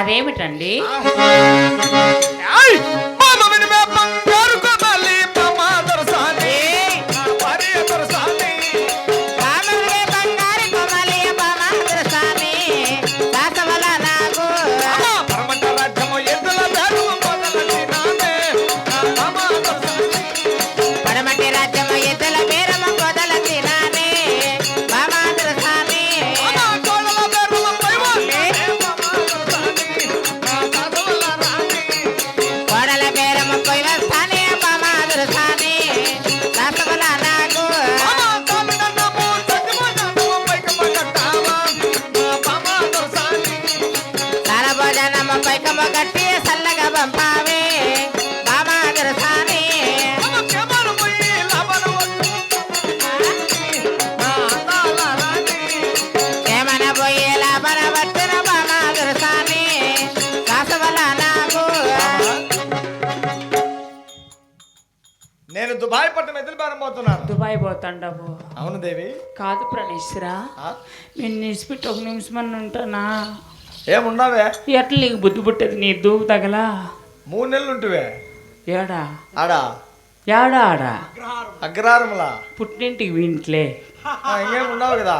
అదేమిటండి? దుబాయ్ పట్టణం ఎదురుబారం పోతున్నాను దుబాయ్ పోతాండవు అవును దేవి. కాదు ప్రణేశ్వరా? నేను నిలిచిపెట్టి ఒక నిమిషం అని ఉంటానా? ఏమున్నావే ఎట్లా నీకు బుద్ధి పుట్టేది నీ దూపు తగలా? మూడు నెలలు ఉంటువే. ఏడా? ఆడా? ఏడా ఆడా? అగ్రహారంలా పుట్టింటికి వింట్లే ఆ, ఇంకేమున్నావు కదా?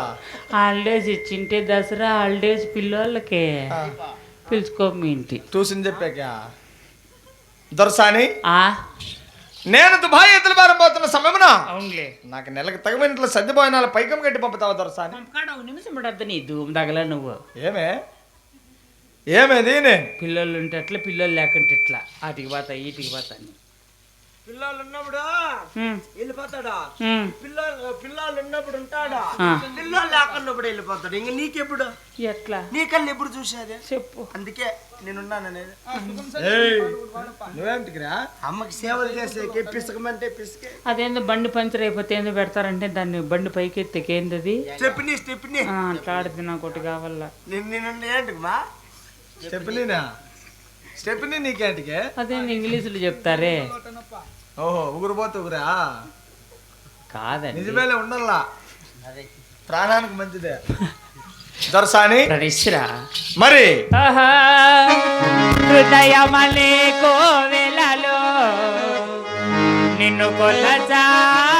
హాలిడేస్ ఇచ్చింటే దసరా హాలిడేస్ పిల్లోళ్ళకి. పిలుచుకో మీ ఇంటి. చూసింది చెప్పాక. దొరసాని? ఆ? నేను దుబాయ్ ఎదురుబారం పోతున్న సమయమున అవునులే. నాకు నెలకు తగినట్లు సర్దిపోయిన పైకం కట్టి పంపుతావా ఒక నిమిషం పడద్దు నీ తగల నువ్వు. ఏమే? ఏమే దీని? పిల్లలు ఉంటే అట్లా పిల్లలు లేకుంటే ఇట్లా. అటుకి పోతా ఇటుకి పోతా అని పిల్లలు ఉన్నప్పుడు వెళ్ళిపోతాడా. పిల్లలు పిల్లలు ఉన్నప్పుడు ఉంటాడా. పిల్లలు లేకున్నప్పుడు వెళ్ళిపోతాడు. ఇంక నీకెప్పుడు? ఎట్లా? నీకన్నా ఎప్పుడు చూసేది? చెప్పు. అందుకే నేనున్నాను అనేది. ఏయ్, నువ్వేమిటికిరా అమ్మకి సేవలు చేసేకి పిసకమంటే పిసికే. అదేందో బండి పంచర్ అయిపోతే ఏందో పెడతారంటే దాన్ని బండి పైకి ఎత్తేకేందది స్టెప్ని స్టెప్ని. అట్లా ఆడితే నాకు ఒకటి కావాలా. నేను నేను ఏంటి మా? స్టెప్నీనా? స్టెప్నీ నీకేంటికే అదేందో ఇంగ్లీషులో చెప్తారే. ఓహో ఉగురు పోతే ఉగురా కాదండి. నిజమేలే ఉండల్లా. ప్రాణానికి మంచిదే. దొరసాని ప్రణేశ్వరా మరి? ఆహా, హృదయమలే కోవెలలో. నిన్ను కొల్లచాలే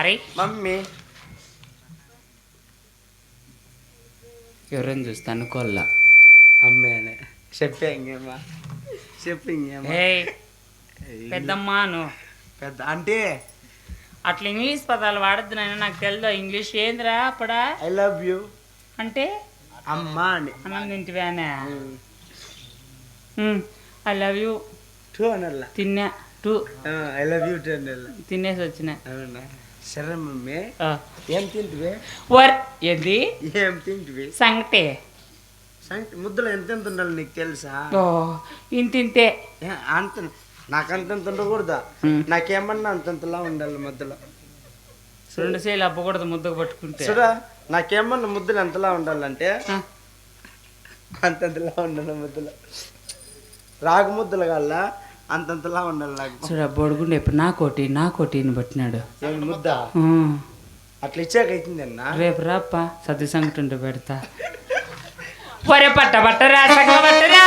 తలారి మమ్మీ. ఎవరైనా చూస్తాను కొల్ల అమ్మేనే చెప్పే ఇంకేమా? చెప్పు ఇంకేమా? హే పెద్దమ్మాను పెద్ద అంటే? అట్లా ఇంగ్లీష్ పదాలు వాడద్దు నాయన నాకు తెలియదు ఇంగ్లీష్ ఏందిరా అప్పుడా? I love you. అంటే? అమ్మా అని. అన్నం తింటివానా ఐ లవ్ యూ. టూ అనల్లా తిన్నా. Too. I love you too అనల్లా తినేసి వచ్చిన. అవునా? ఆ. ఏం తింటివి? వర్ ఏంది? ఏం తింటివి? సంగటే సంగతి ముద్దలు ఎంతెంత ఉండాలి నీకు తెలుసా? ఓ ఇంతింతే. అంత నాకంతంత ఉండకూడదా? ఉమ్. నాకేమన్నా అంతంతలా ఉండాలి ముద్దలు. రెండు సేలు అప్పకూడదు ముద్దకు పట్టుకుంటే. చూడా నాకేమన్నా ముద్దలు ఎంతలా ఉండాలంటే అంతంతలా ఉండాలి ముద్దలు. రాగు ముద్దలు కల్లా అంతంతలా ఉండాలి నాకు. చూడ బొడుగుండు ఎప్పుడు నా కోటి నా కోటిని పట్టినాడు. ముద్ద? అట్లా ఇచ్చాక అవుతుంది అన్న? రేపు రాప్ప సర్ది సంగటి పెడతా. ఒరే పట్ట పట్టరా. పట్టరా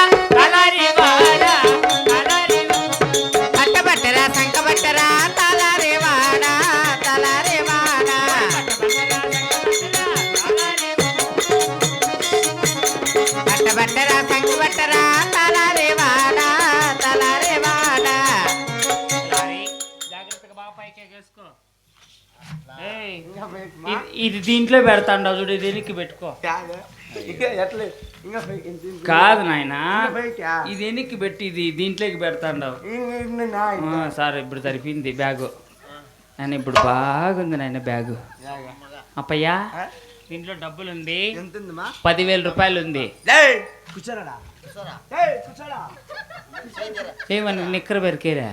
ఇది- దీంట్లో పెడతాండావు చూడు ఇది వెనక్కి పెట్టుకో. కాదు. నాయనా? ఇది వెనక్కి పెట్టి ఇది దీంట్లోకి పెడతాండావు. సార్ ఇప్పుడు సరిపోయింది బ్యాగు. నాయన ఇప్పుడు బాగుంది నాయన బ్యాగు. యాగా. అప్పయ్యా? దీంట్లో డబ్బులు ఉంది పదివేల రూపాయలు ఉంది ఏమన్నా నిక్కర పెరికేరా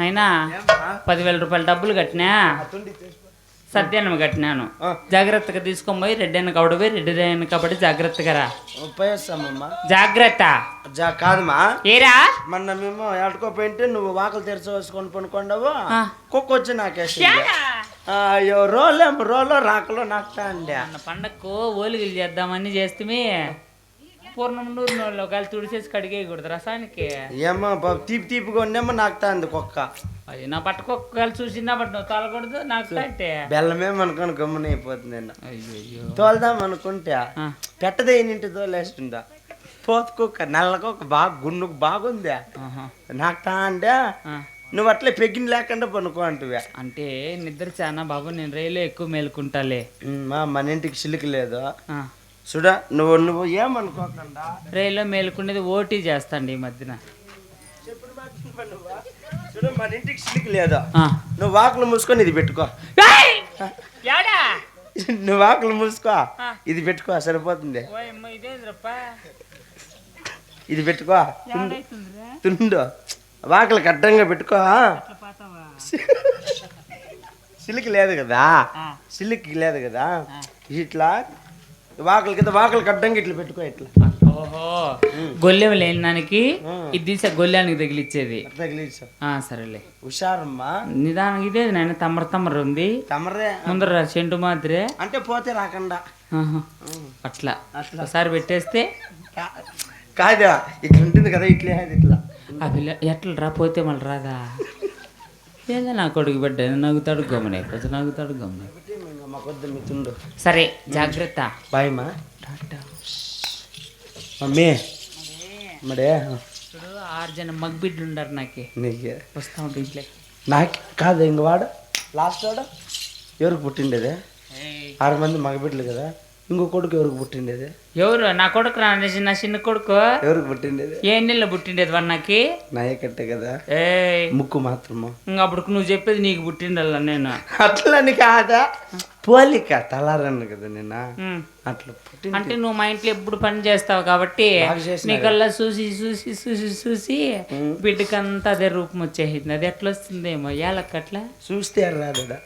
అయినా? పదివేల రూపాయలు డబ్బులు కట్టినా. సద్యాన్నం కట్టినాను. జాగ్రత్తగా తీసుకొని పోయి రెడ్డైన కబడి రెడ్డి కాబట్టి జాగ్రత్తగా రా. జాగ్రత్త. కాదమ్మా. ఏరా? మొన్న మేము ఎడుకోపోయింటే నువ్వు వాకలు తెరిచి వేసుకొని పనుకోండావు. కుక్క వచ్చి నాకేసింది. అయ్యో రోలేం రోలో రాకలో నాకుతా అండి అన్న పండక్కు ఓలిగిలు చేద్దామని చేస్తే పూర్ణండూరు నోళ్ళు ఒకవేళ తుడిచేసి కడిగేయకూడదు. రసానికి. ఏమో బాబు తీపి తీపిగా ఉండేమో నాకుతా అంది కుక్క. అది నా పట్టుకోకాలు చూసినా బట్ నువ్వు తోలకూడదు నాకు అంటే. బెల్లమే అనుకొని గమ్మున అయిపోతుంది నిన్న. అయ్యో తోలుదాం అనుకుంటే. పెట్టదే ఇంటి తోలేస్తుందా? పోత కుక్క నల్ల కుక్క బాగా గుండుకు బాగుంది. నాకుతా అంటే. నువ్వు అట్లే పెగిన లేకుండా పనుకో అంటువే. అంటే నిద్ర చాలా బాబు నేను రైలు ఎక్కువ మేలుకుంటాలే. మా మన ఇంటికి సిలికి లేదు. చూడా నువ్వు నువ్వు ఏమనుకోకుండా? రైల్లో మేలుకునేది ఓటీ చేస్తాండి ఈ మధ్యన. చూడు మన ఇంటికి సిలికి లేదు. నువ్వు వాకులు మూసుకొని ఇది పెట్టుకో? నువ్వు వాకులు మూసుకో. ఇది పెట్టుకో సరిపోతుంది? ఇది పెట్టుకో? తుండు. వాకులు అడ్డంగా పెట్టుకో? సిలికి లేదు కదా. సిలికి లేదు కదా. ఇట్లా వాకుల కింద వాకులు అడ్డంగా ఇట్లా పెట్టుకో ఇట్లా. ఓహో. గొల్లెం లేని దానికి. ఇది తీసే గొల్లెనికి తగిలిచ్చేది. ఆ సరేలే. హుషారమ్మా. నిదానం ఇదే నాయన తమ్మర తమ్మర ఉంది. తమరే ముందర చెంటు మాదిరే. అంటే పోతే రాకుండా. ఆహా. అట్లా. అట్లా. ఒకసారి పెట్టేస్తే. కా- కాదా? ఇట్లా ఉంటుంది కదా ఇట్లే అది ఇట్లా. ఆ పిల్ల ఎట్లా రా పోతే మళ్ళీ రాదా? ఏందో నా కొడుకు బిడ్డ నవ్వుతాడు గమనైపోతే నవ్వుతాడు గమన తుండు. సరే జాగ్రత్త. బాయ్ మా టాటా. మమ్మీ. మడే ఆరు జన మగబిడ్డలు ఉండరు నాకే. నీకే. వస్తా ఉంటే ఇంట్లో నాకు కాదు ఇంక వాడు. లాస్ట్ వాడు. ఎవరికి పుట్టిండేదే? ఆరు మంది మగబిడ్డలు కదా. ఇంకో కొడుకు ఎవరికి పుట్టిండేది? ఎవరు? నా కొడుకు రా నా చిన్న- కొడుకు. ఎవరికి పుట్టిండేది? ఏ నెలలో పుట్టిండేది వాడు నాకి నాయకట్టే కదా. ఏ ముక్కు మాత్రము. ఇంకా అప్పుడు నువ్వు చెప్పేది నీకు పుట్టిండల్లా నేను. అట్లని కాదా? పోలిక తలారను కదా నిన్న. ఉమ్. అట్లా అంటే నువ్వు మా ఇంట్లో ఎప్పుడు పని చేస్తావు కాబట్టి నీకల్లా చూసి చూసి చూసి చూసి బిడ్డకంతా అదే రూపం వచ్చేసింది. అది ఎట్లా వస్తుందేమో? ఏలక్క అట్లా? చూస్తే రాదా?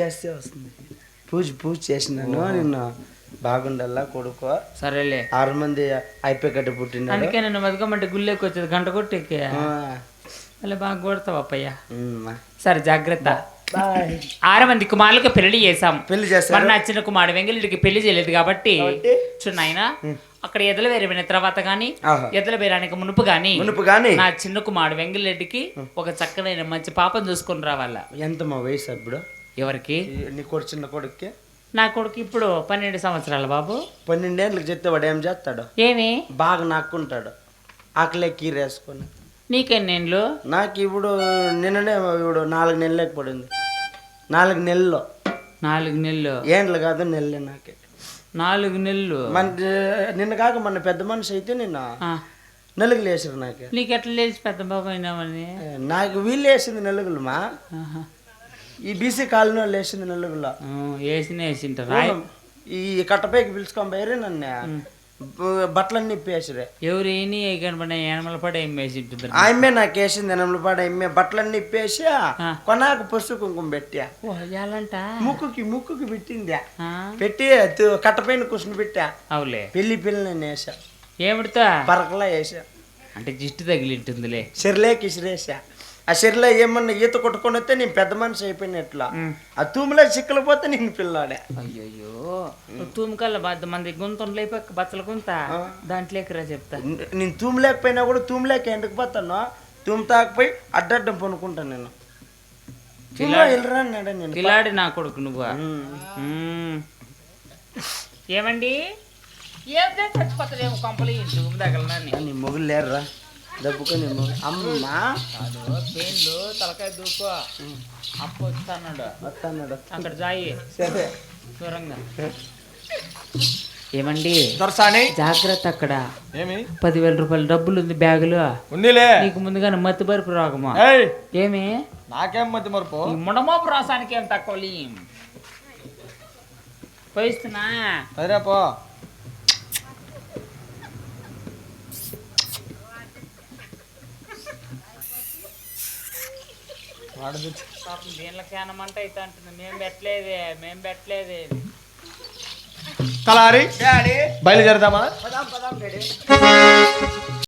చేస్తే వస్తుంది. పూజ పూజ చేసినాను. నిన్న బాగుండల్లా కొడుకు. సరేలే. ఆరు మంది అయిపోయి కట్టి పుట్టినాడు అందుకే నేను బతుకమ్మంటే గుళ్ళెకి వచ్చేది గంట కొట్టేకి. ఆ, అలా బాగా కొడతావు అప్పయ్య. సరే జాగ్రత్త. ఆరు మంది కుమారులకు పెళ్ళి చేసాం పెళ్ళి మరి చేస్తారు నా చిన్న కుమారుడు వెంగళుడికి పెళ్ళి చేయలేదు కాబట్టి? చున్నాయన అక్కడ ఎదల వేరైన తర్వాత గాని. ఎదల వేరానికి మునుపు గాని మునుపు కానీ నా చిన్న కుమారుడు వెంగళరెడ్డికి ఒక చక్కనైన మంచి పాపం చూసుకొని రావాలా. ఎంత మా వయసు అప్పుడు ఎవరికి? నీ కొడుకు చిన్న కొడుక్కి? నా కొడుకు ఇప్పుడు పన్నెండు సంవత్సరాలు బాబు. పన్నెండేళ్ళకి చెప్తే వాడు ఏం చేస్తాడు? ఏమి? బాగా నాక్కుంటాడు. ఆకలే కీరేసుకొని. నీకెన్నేళ్ళు నాకు ఇప్పుడు నిన్ననే ఇప్పుడు నాలుగు నెలలకు పడింది. నాలుగు నెలలు. నాలుగు నెలలు. ఏండ్లు కాదు నెలలే నాకే. నాలుగు నెలలు. మన నిన్న కాక మన పెద్ద మనిషి అయితే నిన్న నలుగులు వేసారు నాకు. నీకు ఎట్లా తెలిసి పెద్ద బాబు అయినామని నాకు వీళ్ళు వేసింది నలుగులు మా. ఈ బీసీ కాలనీ వాళ్ళు వేసింది నలుగులో వేసిన వేసింటారు రాయ్ ఈ కట్టపైకి పిలుచుకొని పోయారు నన్ను. బట్టలన్నీ ఇప్పేసిరే ఎవరు ఏని కనబడిన ఏనమల పడి ఏం వేసింటారు ఆమె నాకు వేసింది ఎనమలపాడ ఆమె బట్టలన్నీ ఇప్పేసి. కొనాకు పసుపు కుంకుమ పెట్టా. ఎలాంట ముక్కుకి ముక్కుకి పెట్టిందా. పెట్టి కట్టపైన కూర్చుని పెట్టా. అవులే. పెళ్ళి పిల్లని నేను వేసా ఏమిడతా పరకలా వేసా. అంటే జిట్టు తగిలింటుందిలే. చెర్లేకి ఇసిరేసా ఆ చెర్లో ఏమన్నా ఈత కొట్టుకొని వస్తే నేను పెద్ద మనిషి అయిపోయినట్లా. ఆ తూములో చిక్కలు పోతే నేను పిల్లాడే. అయ్యయ్యో. తూముకల్ల బద్ద మంది గుంతం లేపక బచ్చల గుంత? దాంట్లోకి రా చెప్తా? న- నేను తూము లేకపోయినా కూడా తూము లేక ఎందుకు పోతాను? తూము తాకపోయి అడ్డడ్డం పనుకుంటాను నేను. కిలాడి నా కొడుకు నువ్వు. ఏమండి? ఏమిటే చచ్చిపోతాడేమో కంపలు ఇంటి దగ్గరని నీ మొగులు లేరురా. దెబ్బకు నీ మొగులు అమ్మా పెయిన్లు తలకాయ దూకో. అప్పు వస్తాడు వస్తాడు అక్కడ జాయి. సరే. దూరంగా. ఏమండి? దొరసాని. జాగ్రత్త అక్కడ. ఏమి? పదివేల రూపాయల డబ్బులు ఉంది బ్యాగులో. ఉందిలే. నీకు ముందుగానే మత్తి బరుపు రాగమా? ఏయ్. ఏమి? నాకేం మధ్య మరపు ఈ ముడమోపు రాసానికి ఏం తక్కువ లేం. పోయిస్తున్నా. సరేపో. పాపం అయితే అంటుంది మేము పెట్టలేదే మేము పెట్టలేదే కలారి బయలుదేరదామా? పదాం